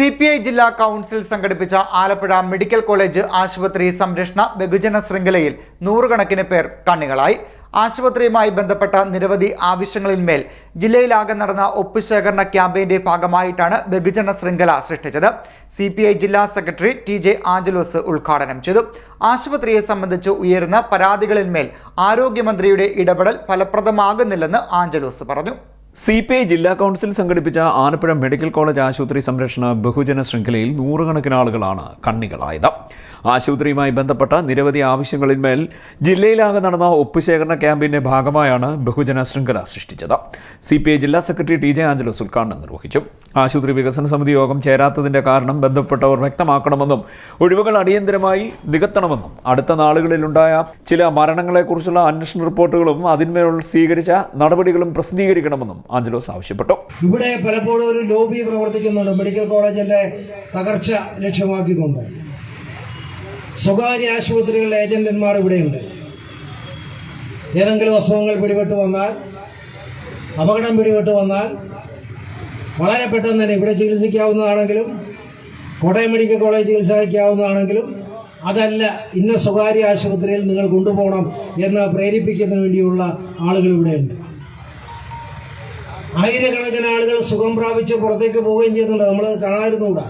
C P I ജില്ലാ council സംഘടിപ്പിച്ച Alappuzha medical college ആശുപത്രി സംരക്ഷണ ബഹുജന ശൃംഖലയിൽ നൂറുകണക്കിന് പേർ കണ്ണികളായി. ആശുപത്രിയുമായി ബന്ധപ്പെട്ട നിരവധി ആവശ്യങ്ങളിന്മേൽ ജില്ലയിലാകെ നടന്ന ഒപ്പുശേഖരണ ക്യാമ്പയിന്റെ ഭാഗമായിട്ടാണ് ബഹുജന ശൃംഖല സൃഷ്ടിച്ചത്. സി പി ഐ ജില്ലാ സെക്രട്ടറി ടി ജെ ആഞ്ചലോസ് ഉദ്ഘാടനം ചെയ്തു. ആശുപത്രിയെ സംബന്ധിച്ച് ഉയരുന്ന പരാതികളിന്മേൽ ആരോഗ്യമന്ത്രിയുടെ ഇടപെടൽ ഫലപ്രദമാകുന്നില്ലെന്ന് ആഞ്ചലോസ് പറഞ്ഞു. സി പി ഐ ജില്ലാ കൗൺസിൽ സംഘടിപ്പിച്ച ആലപ്പുഴ മെഡിക്കൽ കോളേജ് ആശുപത്രി സംരക്ഷണ ബഹുജന ശൃംഖലയിൽ നൂറുകണക്കിന് ആളുകളാണ് കണ്ണികളായത്. ആശുപത്രിയുമായി ബന്ധപ്പെട്ട നിരവധി ആവശ്യങ്ങളിന്മേൽ ജില്ലയിലാകെ നടന്ന ഒപ്പുശേഖരണ ക്യാമ്പയിന്റെ ഭാഗമായാണ് ബഹുജന ശൃംഖല സൃഷ്ടിച്ചത്. സി പി ഐ ജില്ലാ സെക്രട്ടറി ടി ജെ ആഞ്ചലോസ് ഉദ്ഘാടനം നിർവഹിച്ചു. ആശുപത്രി വികസന സമിതി യോഗം ചേരാത്തതിന്റെ കാരണം ബന്ധപ്പെട്ടവർ വ്യക്തമാക്കണമെന്നും ഒഴിവുകൾ അടിയന്തരമായി നികത്തണമെന്നും അടുത്ത നാളുകളിലുണ്ടായ ചില മരണങ്ങളെക്കുറിച്ചുള്ള അന്വേഷണ റിപ്പോർട്ടുകളും അതിന്മേൽ സ്വീകരിച്ച നടപടികളും പ്രസിദ്ധീകരിക്കണമെന്നും ആഞ്ചലോസ് ആവശ്യപ്പെട്ടു. ഇവിടെ പലപ്പോഴും ഒരു ലോബി പ്രവർത്തിക്കുന്നുണ്ട്. മെഡിക്കൽ കോളേജിന്റെ തകർച്ച ലക്ഷ്യമാക്കിക്കൊണ്ട്. സ്വകാര്യ ആശുപത്രികളിലെ ഏജന്റന്മാർ ഇവിടെയുണ്ട്. ഏതെങ്കിലും അസുഖങ്ങൾ പിടിപെട്ട് വന്നാൽ അപകടം പിടിപെട്ട് വന്നാൽ വളരെ പെട്ടെന്ന് തന്നെ ഇവിടെ ചികിത്സിക്കാവുന്നതാണെങ്കിലും കോട്ടയം മെഡിക്കൽ കോളേജ് ചികിത്സിക്കാവുന്നതാണെങ്കിലും അതല്ല ഇന്ന സ്വകാര്യ ആശുപത്രിയിൽ നിങ്ങൾ കൊണ്ടുപോകണം എന്ന് പ്രേരിപ്പിക്കുന്നതിന് വേണ്ടിയുള്ള ആളുകൾ ഇവിടെയുണ്ട്. ആയിരക്കണക്കിന് ആളുകൾ സുഖം പ്രാപിച്ച് പുറത്തേക്ക് പോവുകയും ചെയ്യുന്നുണ്ട് നമ്മൾ കാണാതിരുന്നുകൂടാ.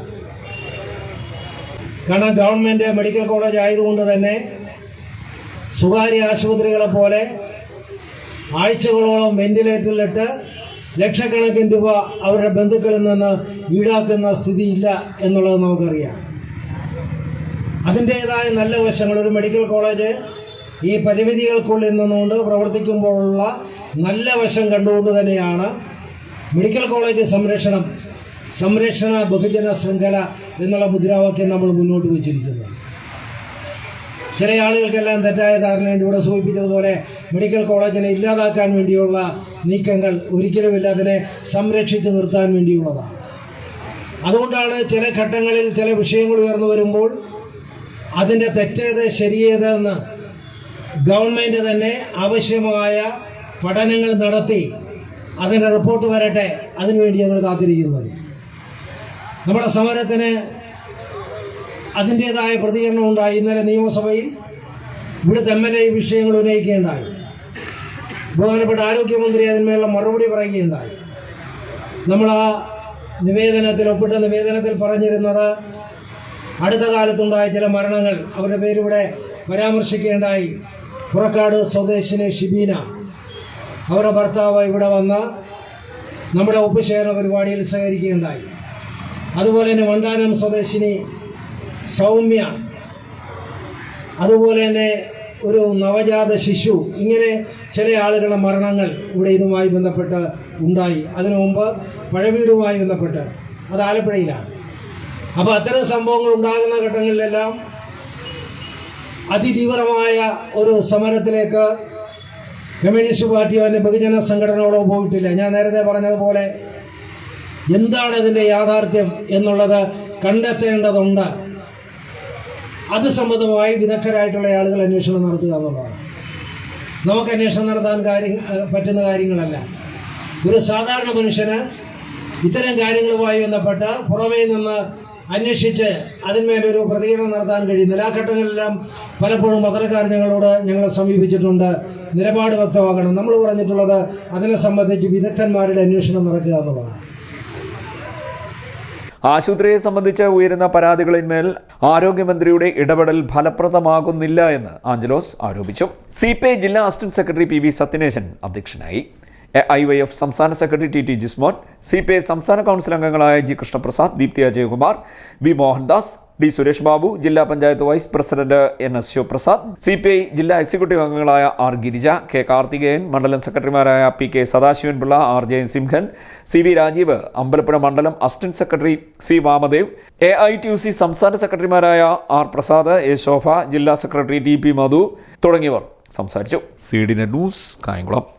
കാരണം ഗവൺമെന്റ് മെഡിക്കൽ കോളേജ് ആയതുകൊണ്ട് തന്നെ സ്വകാര്യ ആശുപത്രികളെ പോലെ ആഴ്ചകളോളം വെന്റിലേറ്ററിലിട്ട് ലക്ഷക്കണക്കിന് രൂപ അവരുടെ ബന്ധുക്കളിൽ നിന്ന് ഈടാക്കുന്ന സ്ഥിതിയില്ല എന്നുള്ളത് നമുക്കറിയാം. അതിന്റേതായ നല്ല വശങ്ങൾ ഒരു മെഡിക്കൽ കോളേജ് ഈ പരിമിതികൾക്കുള്ളിൽ നിന്നുകൊണ്ട് പ്രവർത്തിക്കുമ്പോഴുള്ള നല്ല വശം കണ്ടുകൊണ്ട് തന്നെയാണ് മെഡിക്കൽ കോളേജ് സംരക്ഷണം സംരക്ഷണ ബഹുജന ശൃംഖല എന്നുള്ള മുദ്രാവാക്യം നമ്മൾ മുന്നോട്ട് വെച്ചിരിക്കുന്നു. ചില ആളുകൾക്കെല്ലാം തെറ്റായ ധാരണയുണ്ട്. ഇവിടെ സൂചിപ്പിച്ചതുപോലെ മെഡിക്കൽ കോളേജിനെ ഇല്ലാതാക്കാൻ വേണ്ടിയുള്ള നീക്കങ്ങൾ ഒരിക്കലുമില്ല അതിനെ സംരക്ഷിച്ച് നിർത്താൻ വേണ്ടിയുള്ളതാണ്. അതുകൊണ്ടാണ് ചില ഘട്ടങ്ങളിൽ ചില വിഷയങ്ങൾ ഉയർന്നു വരുമ്പോൾ അതിന്റെ തെറ്റേത് ശരിയേത് എന്ന് ഗവൺമെന്റ് തന്നെ ആവശ്യമായ പഠനങ്ങൾ നടത്തി അതിന്റെ റിപ്പോർട്ട് വരട്ടെ. അതിനുവേണ്ടി ഞങ്ങൾ കാത്തിരിക്കുന്നത്. നമ്മുടെ സമരത്തിന് അതിന്റേതായ പ്രതികരണം ഉണ്ടായി. ഇന്നലെ നിയമസഭയിൽ ഇവിടുത്തെ എം എൽ എ വിഷയങ്ങൾ ഉന്നയിക്കുകയുണ്ടായി. ബഹുമാനപ്പെട്ട ആരോഗ്യമന്ത്രി അതിന്മേലുള്ള മറുപടി പറയുകയുണ്ടായി. നമ്മൾ ആ നിവേദനത്തിൽ ഒപ്പിട്ട നിവേദനത്തിൽ പറഞ്ഞിരുന്നത് അടുത്ത കാലത്തുണ്ടായ ചില മരണങ്ങൾ അവരുടെ പേരിവിടെ പരാമർശിക്കേണ്ടായി പുറക്കാട് സ്വദേശിനി ഷിബീന. അവരുടെ ഭർത്താവ് ഇവിടെ വന്ന നമ്മുടെ ഒപ്പുശേഖരണ പരിപാടിയിൽ സഹകരിക്കുകയുണ്ടായി. അതുപോലെ തന്നെ വണ്ടാനം സ്വദേശിനി സൗമ്യ അതുപോലെ തന്നെ ഒരു നവജാത ശിശു ഇങ്ങനെ ചില ആളുകളുടെ മരണങ്ങൾ ഇവിടെ ഇതുമായി ബന്ധപ്പെട്ട് ഉണ്ടായി. അതിനു മുമ്പ് പഴവീടുമായി ബന്ധപ്പെട്ട് അത് ആലപ്പുഴയിലാണ്. അപ്പോൾ അത്തരം സംഭവങ്ങൾ ഉണ്ടാകുന്ന ഘട്ടങ്ങളിലെല്ലാം അതിതീവ്രമായ ഒരു സമരത്തിലേക്ക് കമ്മ്യൂണിസ്റ്റ് പാർട്ടിയോ അല്ലെ ബഹുജന സംഘടനകളോ പോയിട്ടില്ല. ഞാൻ നേരത്തെ പറഞ്ഞതുപോലെ എന്താണ് ഇതിന്റെ യാഥാർത്ഥ്യം എന്നുള്ളത് കണ്ടെത്തേണ്ടതുണ്ട്. അത് സംബന്ധമായി വിദഗ്ധരായിട്ടുള്ള ആളുകൾ അന്വേഷണം നടത്തുക എന്നുള്ളതാണ്. നമുക്ക് അന്വേഷണം നടത്താൻ കാര്യം പറ്റുന്ന കാര്യങ്ങളല്ല. ഒരു സാധാരണ മനുഷ്യന് ഇത്തരം കാര്യങ്ങളുമായി ബന്ധപ്പെട്ട് പുറമേ നിന്ന് അന്വേഷിച്ച് അതിന്മേലൊരു പ്രതികരണം നടത്താൻ കഴിയുന്നില്ല ആ ഘട്ടങ്ങളിലെല്ലാം പലപ്പോഴും പത്രക്കാർ ഞങ്ങളോട് ഞങ്ങളെ സമീപിച്ചിട്ടുണ്ട്. നിലപാട് വ്യക്തമാക്കണം. നമ്മൾ പറഞ്ഞിട്ടുള്ളത് അതിനെ സംബന്ധിച്ച് വിദഗ്ധന്മാരുടെ അന്വേഷണം നടക്കുക എന്നുള്ളതാണ്. ആശുപത്രിയെ സംബന്ധിച്ച് ഉയരുന്ന പരാതികളിന്മേൽ ആരോഗ്യമന്ത്രിയുടെ ഇടപെടൽ ഫലപ്രദമാകുന്നില്ല എന്ന് ആഞ്ചലോസ് ആരോപിച്ചു. സി ജില്ലാ assistant secretary P V Sathyaneshan അധ്യക്ഷനായി. ഐ വൈ എഫ് സംസ്ഥാന secretary T T Jismon C P I സംസ്ഥാന കൗൺസിൽ അംഗങ്ങളായ G Krishnaprasad Deepthi Ajayakumar V Mohandas D Suresh Babu ജില്ലാ panchayat vice president N S Sivaprasad C P I ജില്ലാ executive അംഗങ്ങളായ R Girija K Karthikeyan മണ്ഡലം സെക്രട്ടറിമാരായ P K Sadasivan Pillai R Jayan Simhan C V Rajeev Ambalappuzha മണ്ഡലം assistant secretary C Vamadev A I T U C സംസ്ഥാന സെക്രട്ടറിമാരായ R Prasad A ശോഭ ജില്ലാ secretary T P Madhu തുടങ്ങിയവർ സംസാരിച്ചു. C D news Kayamkulam.